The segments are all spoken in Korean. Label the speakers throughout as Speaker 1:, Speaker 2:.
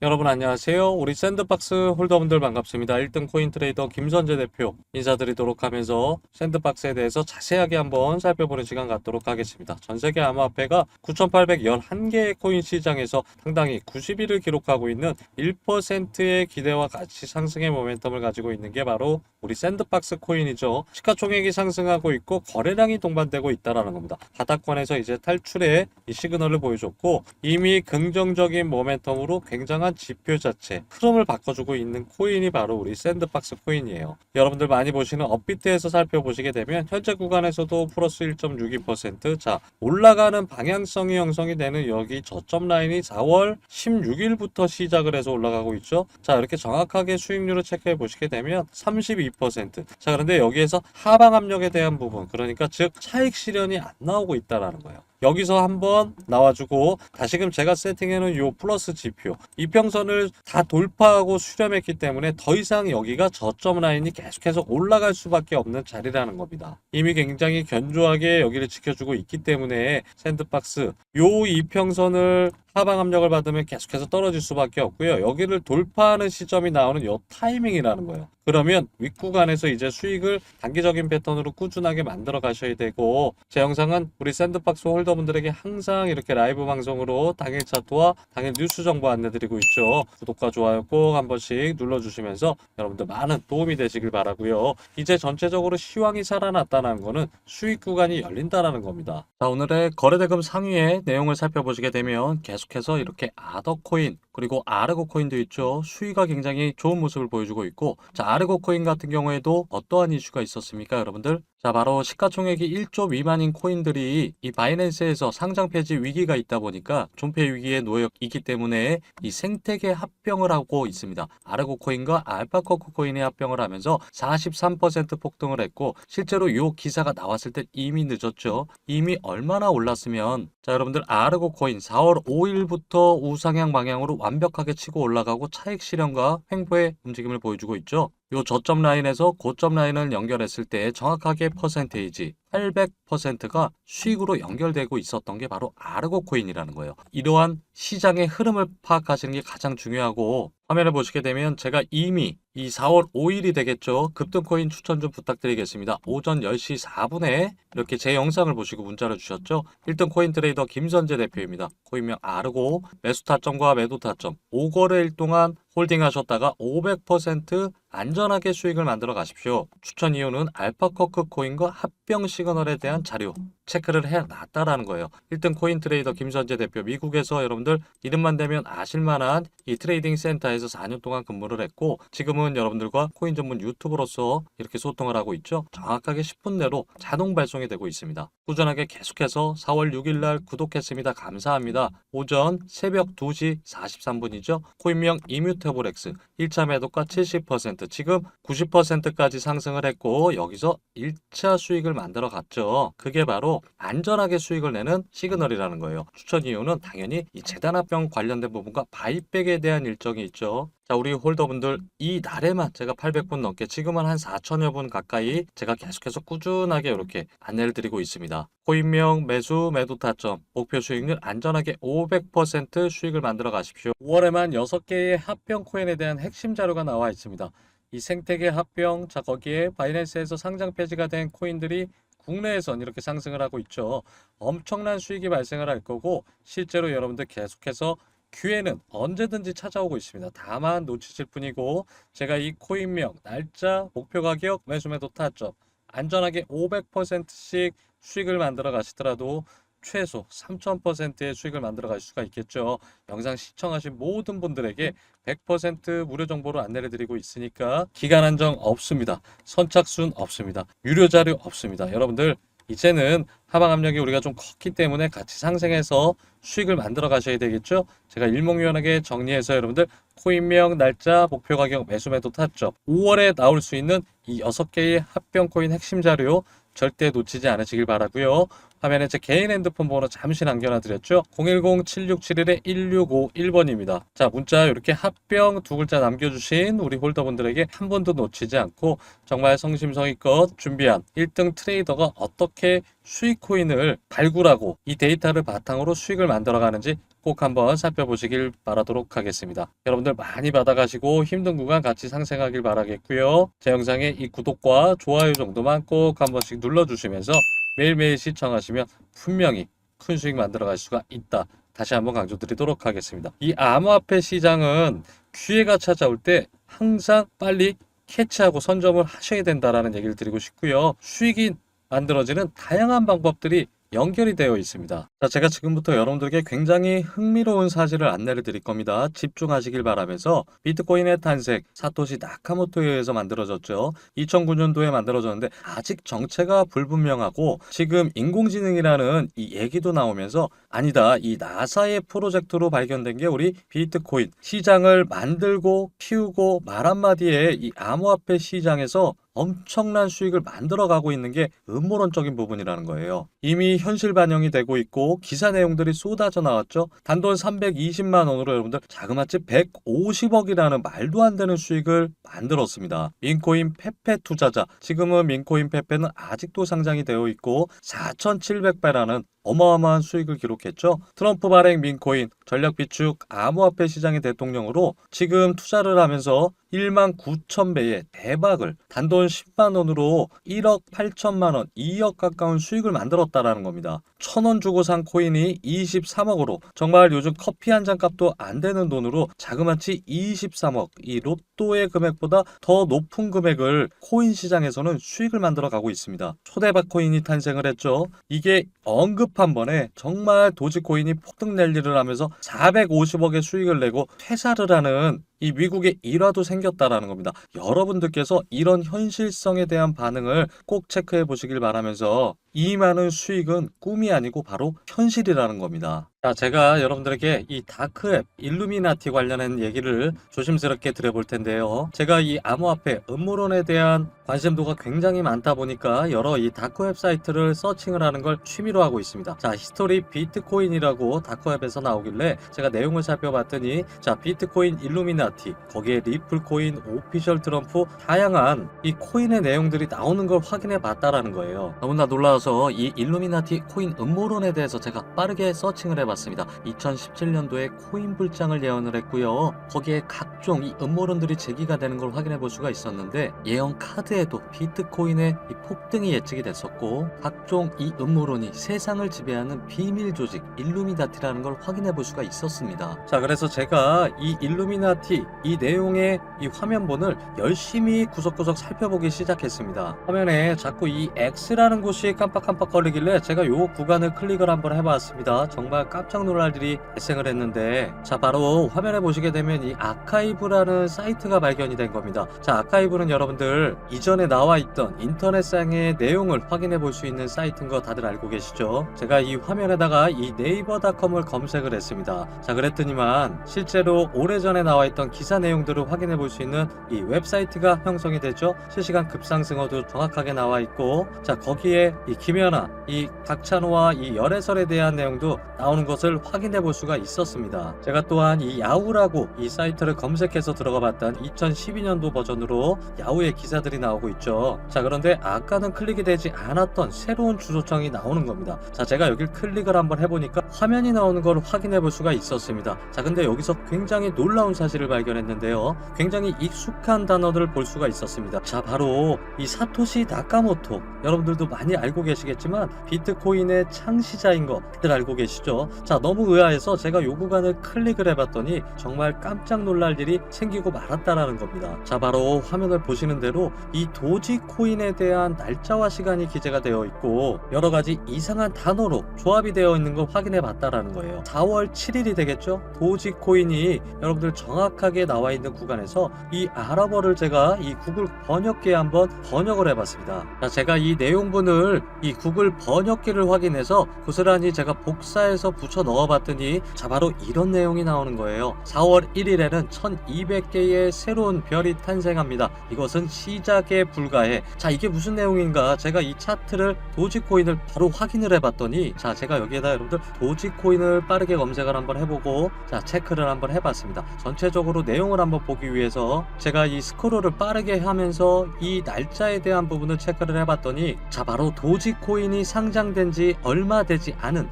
Speaker 1: 여러분 안녕하세요. 우리 샌드박스 홀더분들 반갑습니다. 1등 코인 트레이더 김선재 대표 인사드리도록 하면서 샌드박스에 대해서 자세하게 한번 살펴보는 시간 갖도록 하겠습니다. 전 세계 암호화폐가 9,811개의 코인 시장에서 상당히 90일을 기록하고 있는 1%의 기대와 같이 상승의 모멘텀을 가지고 있는 게 바로 우리 샌드박스 코인이죠. 시가총액이 상승하고 있고 거래량이 동반되고 있다라는 겁니다. 바닥권에서 이제 탈출의 이 시그널을 보여줬고 이미 긍정적인 모멘텀으로 굉장한 지표 자체 흐름을 바꿔주고 있는 코인이 바로 우리 샌드박스 코인이에요. 여러분들 많이 보시는 업비트에서 살펴보시게 되면 현재 구간에서도 플러스 1.62%, 자 올라가는 방향성이 형성이 되는 여기 저점 라인이 4월 16일부터 시작을 해서 올라가고 있죠. 자 이렇게 정확하게 수익률을 체크해 보시게 되면 32%. 자 그런데 여기에서 하방 압력에 대한 부분, 그러니까 즉 차익 실현이 안 나오고 있다라는 거예요. 여기서 한번 나와주고 다시금 제가 세팅해놓은 요 플러스 지표 이평선을 다 돌파하고 수렴했기 때문에 더 이상 여기가 저점 라인이 계속해서 올라갈 수밖에 없는 자리라는 겁니다. 이미 굉장히 견조하게 여기를 지켜주고 있기 때문에 샌드박스 요 이평선을 하방 압력을 받으면 계속해서 떨어질 수밖에 없고요. 여기를 돌파하는 시점이 나오는 요 타이밍이라는 거예요. 그러면 윗구간에서 이제 수익을 단기적인 패턴으로 꾸준하게 만들어 가셔야 되고 제 영상은 우리 샌드박스 홀더분들에게 항상 이렇게 라이브 방송으로 당일 차트와 당일 뉴스 정보 안내드리고 있죠. 구독과 좋아요 꼭 한 번씩 눌러주시면서 여러분들 많은 도움이 되시길 바라고요. 이제 전체적으로 시황이 살아났다는 거는 수익 구간이 열린다라는 겁니다. 자 오늘의 거래대금 상위의 내용을 살펴보시게 되면 계속 해서 이렇게 아더코인 그리고 아르고 코인도 있죠. 수위가 굉장히 좋은 모습을 보여주고 있고 자 아르고 코인 같은 경우에도 어떠한 이슈가 있었습니까 여러분들? 자 바로 시가총액이 1조 미만인 코인들이 이 바이낸스에서 상장 폐지 위기가 있다 보니까 존폐 위기에 놓여 있기 때문에 이 생태계 합병을 하고 있습니다. 아르고 코인과 알파코코 코인이 합병을 하면서 43% 폭등을 했고 실제로 이 기사가 나왔을 때 이미 늦었죠. 이미 얼마나 올랐으면 자 여러분들 아르고 코인 4월 5일부터 우상향 방향으로 완벽하게 치고 올라가고 차익 실현과 횡보의 움직임을 보여주고 있죠. 요 저점 라인에서 고점 라인을 연결했을 때 정확하게 퍼센테이지 800%가 수익으로 연결되고 있었던 게 바로 아르고 코인이라는 거예요. 이러한 시장의 흐름을 파악하시는 게 가장 중요하고 화면을 보시게 되면 제가 이미 이 4월 5일이 되겠죠. 급등코인 추천 좀 부탁드리겠습니다. 오전 10시 4분에 이렇게 제 영상을 보시고 문자를 주셨죠. 1등 코인 트레이더 김선재 대표입니다. 코인명 아르고 매수 타점과 매도 타점 5거래일 동안 홀딩 하셨다가 500% 안전하게 수익을 만들어 가십시오. 추천 이유는 알파커크 코인과 합병 시 그널에 대한 자료 체크를 해놨다라는 거예요. 1등 코인 트레이더 김선재 대표 미국에서 여러분들 이름만 되면 아실만한 이 트레이딩 센터에서 4년 동안 근무를 했고 지금은 여러분들과 코인 전문 유튜브로서 이렇게 소통을 하고 있죠. 정확하게 10분 내로 자동 발송이 되고 있습니다. 꾸준하게 계속해서 4월 6일 날 구독했습니다. 감사합니다. 오전 새벽 2시 43분이죠. 코인명 이뮤테블엑스 1차 매도가 70% 지금 90%까지 상승을 했고 여기서 1차 수익을 만들어 갔죠. 그게 바로 안전하게 수익을 내는 시그널이라는 거예요. 추천 이유는 당연히 이 재단합병 관련된 부분과 바이백에 대한 일정이 있죠. 자, 우리 홀더분들 이 날에만 제가 800분 넘게 지금은 한 4천여 분 가까이 제가 계속해서 꾸준하게 이렇게 안내를 드리고 있습니다. 코인명 매수 매도 타점 목표 수익률 안전하게 500% 수익을 만들어 가십시오. 5월에만 6개의 합병 코인에 대한 핵심 자료가 나와 있습니다. 이 생태계 합병 자 거기에 바이낸스에서 상장 폐지가 된 코인들이 국내에선 이렇게 상승을 하고 있죠. 엄청난 수익이 발생을 할 거고 실제로 여러분들 계속해서 기회는 언제든지 찾아오고 있습니다. 다만 놓치실 뿐이고 제가 이 코인명, 날짜, 목표 가격, 매수 매도 타점 안전하게 500%씩 수익을 만들어 가시더라도 최소 3000%의 수익을 만들어 갈 수가 있겠죠. 영상 시청하신 모든 분들에게 100% 무료 정보로 안내를 드리고 있으니까 기간 한정 없습니다. 선착순 없습니다. 유료 자료 없습니다. 여러분들 이제는 하방 압력이 우리가 좀 컸기 때문에 같이 상생해서 수익을 만들어 가셔야 되겠죠. 제가 일목요연하게 정리해서 여러분들 코인명, 날짜, 목표 가격, 매수 매도 타점 5월에 나올 수 있는 이 6개의 합병 코인 핵심 자료 절대 놓치지 않으시길 바라고요. 화면에 제 개인 핸드폰 번호 잠시 남겨놔드렸죠. 010-7671-1651번입니다. 자, 문자 이렇게 합병 두 글자 남겨주신 우리 홀더분들에게 한 번도 놓치지 않고 정말 성심성의껏 준비한 1등 트레이더가 어떻게 수익 코인을 발굴하고 이 데이터를 바탕으로 수익을 만들어가는지 꼭 한번 살펴보시길 바라도록 하겠습니다. 여러분들 많이 받아가시고 힘든 구간 같이 상생하길 바라겠고요. 제 영상에 이 구독과 좋아요 정도만 꼭 한 번씩 눌러주시면서 매일매일 시청하시면 분명히 큰 수익 만들어 갈 수가 있다. 다시 한번 강조드리도록 하겠습니다. 이 암호화폐 시장은 기회가 찾아올 때 항상 빨리 캐치하고 선점을 하셔야 된다라는 얘기를 드리고 싶고요. 수익이 만들어지는 다양한 방법들이 연결이 되어 있습니다. 자, 제가 지금부터 여러분들에게 굉장히 흥미로운 사실을 안내를 드릴 겁니다. 집중하시길 바라면서 비트코인의 탄생, 사토시 나카모토에 의해서 만들어졌죠. 2009년도에 만들어졌는데 아직 정체가 불분명하고 지금 인공지능이라는 이 얘기도 나오면서 아니다. 이 나사의 프로젝트로 발견된 게 우리 비트코인 시장을 만들고 키우고 말 한마디에 이 암호화폐 시장에서 엄청난 수익을 만들어가고 있는 게 음모론적인 부분이라는 거예요. 이미 현실 반영이 되고 있고 기사 내용들이 쏟아져 나왔죠. 단돈 320만 원으로 여러분들 자그마치 150억이라는 말도 안 되는 수익을 만들었습니다. 민코인 페페 투자자 지금은 민코인 페페는 아직도 상장이 되어 있고 4,700배라는 어마어마한 수익을 기록했죠. 트럼프 발행 민코인 전략 비축 암호화폐 시장의 대통령으로 지금 투자를 하면서 1만 9천 배의 대박을 단돈 10만 원으로 1억 8천만 원, 2억 가까운 수익을 만들었다라는 겁니다. 천 원 주고 산 코인이 23억으로 정말 요즘 커피 한 잔 값도 안 되는 돈으로 자그마치 23억 이 로또의 금액보다 더 높은 금액을 코인 시장에서는 수익을 만들어 가고 있습니다. 초대박 코인이 탄생을 했죠. 이게 언급 한 번에 정말 도지코인이 폭등 랠리를 하면서 450억의 수익을 내고 퇴사를 하는 이 미국의 일화도 생겼다라는 겁니다. 여러분들께서 이런 현실성에 대한 반응을 꼭 체크해 보시길 바라면서 이 많은 수익은 꿈이 아니고 바로 현실이라는 겁니다. 자, 제가 여러분들에게 이 다크앱 일루미나티 관련한 얘기를 조심스럽게 드려볼 텐데요. 제가 이 암호화폐 음모론에 대한 관심도가 굉장히 많다 보니까 여러 이 다크웹 사이트를 서칭을 하는 걸 취미로 하고 있습니다. 자, 히스토리 비트코인이라고 다크웹에서 나오길래 제가 내용을 살펴봤더니 자, 비트코인 일루미나티, 거기에 리플코인, 오피셜 트럼프 다양한 이 코인의 내용들이 나오는 걸 확인해 봤다라는 거예요. 너무나 놀라워서 이 일루미나티 코인 음모론에 대해서 제가 빠르게 서칭을 해봤습니다. 2017년도에 코인 불장을 예언을 했고요. 거기에 각종 이 음모론들이 제기가 되는 걸 확인해 볼 수가 있었는데 예언 카드에도 비트코인의 이 폭등이 예측이 됐었고 각종 이 음모론이 세상을 지배하는 비밀 조직 일루미나티라는 걸 확인해 볼 수가 있었습니다. 자, 그래서 제가 이 일루미나티 이 내용의 이 화면본을 열심히 구석구석 살펴보기 시작했습니다. 화면에 자꾸 이 X라는 곳이 깜빡깜빡 거리길래 제가 요 구간을 클릭을 한번 해봤습니다. 정말 깜짝 놀랄 일이 발생을 했는데 자 바로 화면에 보시게 되면 이 아카이브라는 사이트가 발견이 된 겁니다. 자 아카이브는 여러분들 이전에 나와 있던 인터넷상의 내용을 확인해 볼 수 있는 사이트인 거 다들 알고 계시죠? 제가 이 화면에다가 이 네이버닷컴을 검색을 했습니다. 자 그랬더니만 실제로 오래전에 나와 있던 기사 내용들을 확인해 볼 수 있는 이 웹사이트가 형성이 됐죠. 실시간 급상승어도 정확하게 나와 있고 자 거기에 이 김연아, 이 박찬호와 이 열애설에 대한 내용도 나오는 것을 확인해 볼 수가 있었습니다. 제가 또한 이 야후라고 이 사이트를 검색해서 들어가 봤던 2012년도 버전으로 야후의 기사들이 나오고 있죠. 자 그런데 아까는 클릭이 되지 않았던 새로운 주소창이 나오는 겁니다. 자 제가 여길 클릭을 한번 해보니까 화면이 나오는 걸 확인해 볼 수가 있었습니다. 자 근데 여기서 굉장히 놀라운 사실을 발견했는데요. 굉장히 익숙한 단어들을 볼 수가 있었습니다. 자 바로 이 사토시 나카모토 여러분들도 많이 알고 계시겠지만 비트코인의 창시자인 거 다들 알고 계시죠? 자 너무 의아해서 제가 요 구간을 클릭을 해봤더니 정말 깜짝 놀랄 일이 생기고 말았다라는 겁니다. 자 바로 화면을 보시는 대로 이 도지코인에 대한 날짜와 시간이 기재가 되어 있고 여러 가지 이상한 단어로 조합이 되어 있는 걸 확인해 봤다라는 거예요. 4월 7일이 되겠죠? 도지코인이 여러분들 정확하게 나와 있는 구간에서 이 아랍어를 제가 이 구글 번역기에 한번 번역을 해봤습니다. 자, 제가 이 내용분을 이 구글 번역기를 확인해서 고스란히 제가 복사해서 붙여 넣어봤더니 자 바로 이런 내용이 나오는 거예요. 4월 1일에는 1200개의 새로운 별이 탄생합니다. 이것은 시작에 불과해. 자 이게 무슨 내용인가 제가 이 차트를 도지코인을 바로 확인을 해봤더니 자 제가 여기에다 여러분들 도지코인을 빠르게 검색을 한번 해보고 자 체크를 한번 해봤습니다. 전체적으로 내용을 한번 보기 위해서 제가 이 스크롤을 빠르게 하면서 이 날짜에 대한 부분을 체크를 해봤더니 자 바로 도지코인이 상장된 지 얼마 되지 않은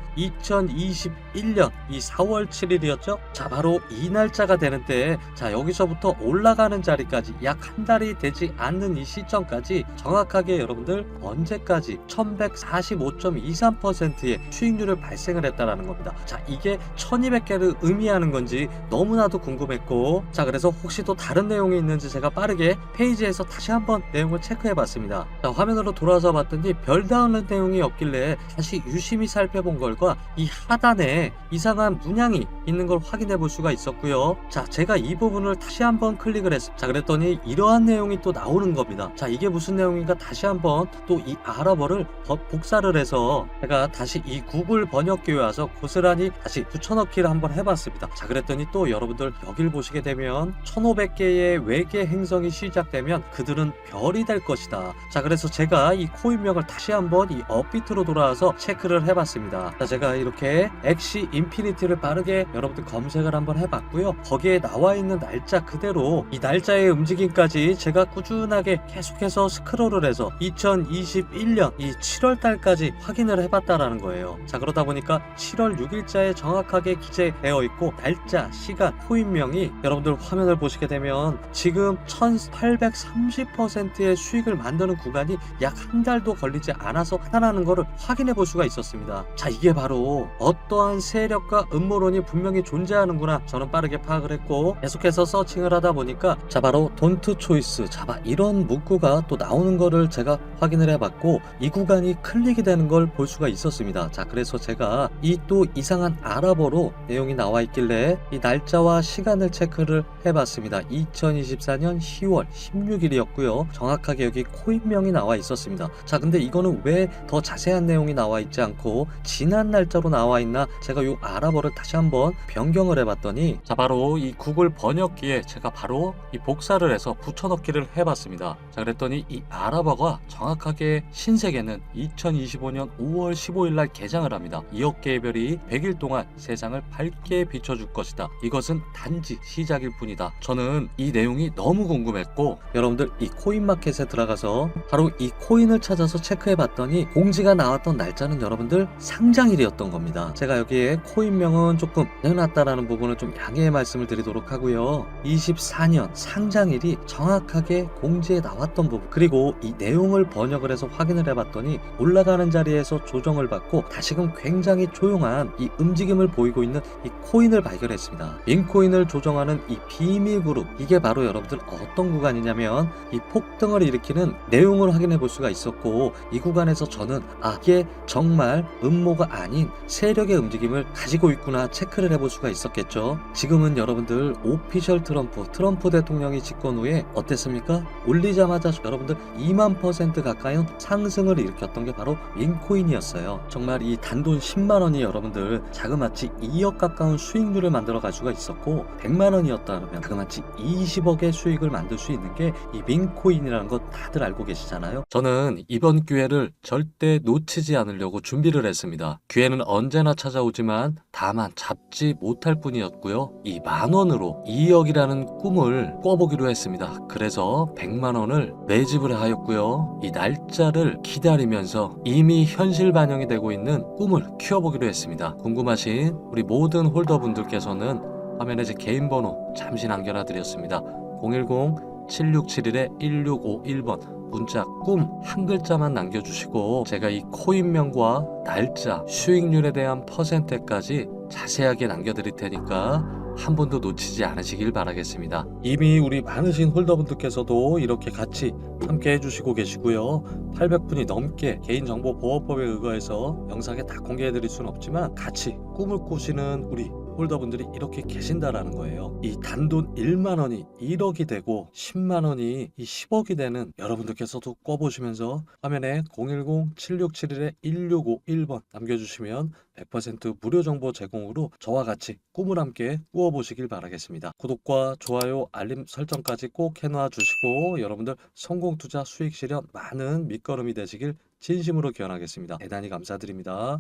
Speaker 1: 2021년 이 4월 7일이었죠. 자 바로 이 날짜가 되는데 자 여기서부터 올라가는 자리까지 약 한 달이 되지 않는 이 시점까지 정확하게 여러분들 언제까지 1145.23%의 수익률을 발생을 했다라는 겁니다. 자 이게 1200개를 의미하는 건지 너무나도 궁금했고 자 그래서 혹시 또 다른 내용이 있는지 제가 빠르게 페이지에서 다시 한번 내용을 체크해 봤습니다. 자 화면으로 돌아서 봤더니 별다른 내용이 없길래 다시 유심히 살펴본 걸과 이 하단 에 이상한 문양이 있는 걸 확인해 볼 수가 있었고요. 자 제가 이 부분을 다시 한번 클릭을 했습니다. 자 그랬더니 이러한 내용이 또 나오는 겁니다. 자 이게 무슨 내용인가 다시 한번 또 이 아랍어를 버- 복사를 해서 제가 다시 이 구글 번역기에 와서 고스란히 다시 붙여넣기를 한번 해봤습니다. 자 그랬더니 또 여러분들 여길 보시게 되면 1500개의 외계 행성이 시작되면 그들은 별이 될 것이다. 자 그래서 제가 이 코인명을 다시 한번 이 업비트로 돌아와서 체크를 해봤습니다. 자 제가 이렇게 엑시 인피니티를 빠르게 여러분들 검색을 한번 해봤고요. 거기에 나와 있는 날짜 그대로 이 날짜의 움직임까지 제가 꾸준하게 계속해서 스크롤을 해서 2021년 이 7월 달까지 확인을 해봤다라는 거예요. 자 그러다 보니까 7월 6일자에 정확하게 기재되어 있고 날짜, 시간, 코인명이 여러분들 화면을 보시게 되면 지금 1830%의 수익을 만드는 구간이 약 한 달도 걸리지 않아서 하다라는 것을 확인해 볼 수가 있었습니다. 자 이게 바로 어 떠한 세력과 음모론이 분명히 존재하는구나 저는 빠르게 파악을 했고 계속해서 서칭을 하다 보니까 자 바로 돈트 초이스 자바 이런 문구가 또 나오는 거를 제가 확인을 해봤고 이 구간이 클릭이 되는 걸 볼 수가 있었습니다. 자 그래서 제가 이 또 이상한 아랍어로 내용이 나와 있길래 이 날짜와 시간을 체크를 해봤습니다. 2024년 10월 16일이었고요. 정확하게 여기 코인명이 나와 있었습니다. 자 근데 이거는 왜 더 자세한 내용이 나와 있지 않고 지난 날짜로 나와 있나 제가 이 아랍어를 다시 한번 변경을 해봤더니 자 바로 이 구글 번역기에 제가 바로 이 복사를 해서 붙여넣기를 해봤습니다. 자 그랬더니 이 아랍어가 정확하게 신세계는 2025년 5월 15일 날 개장을 합니다. 2억 개의 별이 100일 동안 세상을 밝게 비춰줄 것이다. 이것은 단지 시작일 뿐이다. 저는 이 내용이 너무 궁금했고 여러분들 이 코인마켓에 들어가서 바로 이 코인을 찾아서 체크해봤더니 공지가 나왔던 날짜는 여러분들 상장일이었던 겁니다. 제가 여기에 코인명은 조금 해놨다라는 부분을 좀 양해의 말씀을 드리도록 하고요. 24년 상장일이 정확하게 공지에 나왔던 부분 그리고 이 내용을 번역을 해서 확인을 해봤더니 올라가는 자리에서 조정을 받고 다시금 굉장히 조용한 이 움직임을 보이고 있는 이 코인을 발견했습니다. 빈코인을 조정하는 이 비밀 그룹 이게 바로 여러분들 어떤 구간이냐면 이 폭등을 일으키는 내용을 확인해 볼 수가 있었고 이 구간에서 저는 아 이게 정말 음모가 아닌 세력의 움직임을 가지고 있구나 체크를 해볼 수가 있었겠죠. 지금은 여러분들 오피셜 트럼프 트럼프 대통령이 집권 후에 어땠습니까? 올리자마자 여러분들 2만 퍼센트 가까이 상승을 일으켰던 게 바로 윈코인이었어요. 정말 이 단돈 10만 원이 여러분들 자그마치 2억 가까운 수익률을 만들어 갈 수가 있었고 100만 원이었다면 자그마치 20억의 수익을 만들 수 있는 게 이 윈코인이라는 거 다들 알고 계시잖아요. 저는 이번 기회를 절대 놓치지 않으려고 준비를 했습니다. 기회는 언제나 찾 아오지만 다만 잡지 못할 뿐이었고요. 이 만 원으로 2억이라는 꿈을 꿔보기로 했습니다. 그래서 100만 원을 매집을 하였고요. 이 날짜를 기다리면서 이미 현실 반영이 되고 있는 꿈을 키워보기로 했습니다. 궁금하신 우리 모든 홀더분들께서는 화면에 제 개인 번호 잠시 남겨놔 드렸습니다. 010-7671-1651번 문자 꿈 한 글자만 남겨주시고 제가 이 코인명과 날짜, 수익률에 대한 퍼센테까지 자세하게 남겨드릴 테니까 한 번도 놓치지 않으시길 바라겠습니다. 이미 우리 많으신 홀더분들께서도 이렇게 같이 함께 해주시고 계시고요. 800분이 넘게 개인정보보호법에 의거해서 영상에 다 공개해드릴 수는 없지만 같이 꿈을 꾸시는 우리 홀더분들이 이렇게 계신다라는 거예요. 이 단돈 1만 원이 1억이 되고 10만 원이 이 10억이 되는 여러분들께서도 꿔보시면서 화면에 010-7671-1651번 남겨주시면 100% 무료 정보 제공으로 저와 같이 꿈을 함께 꾸어보시길 바라겠습니다. 구독과 좋아요, 알림 설정까지 꼭 해놔 주시고 여러분들 성공 투자 수익 실현 많은 밑거름이 되시길 진심으로 기원하겠습니다. 대단히 감사드립니다.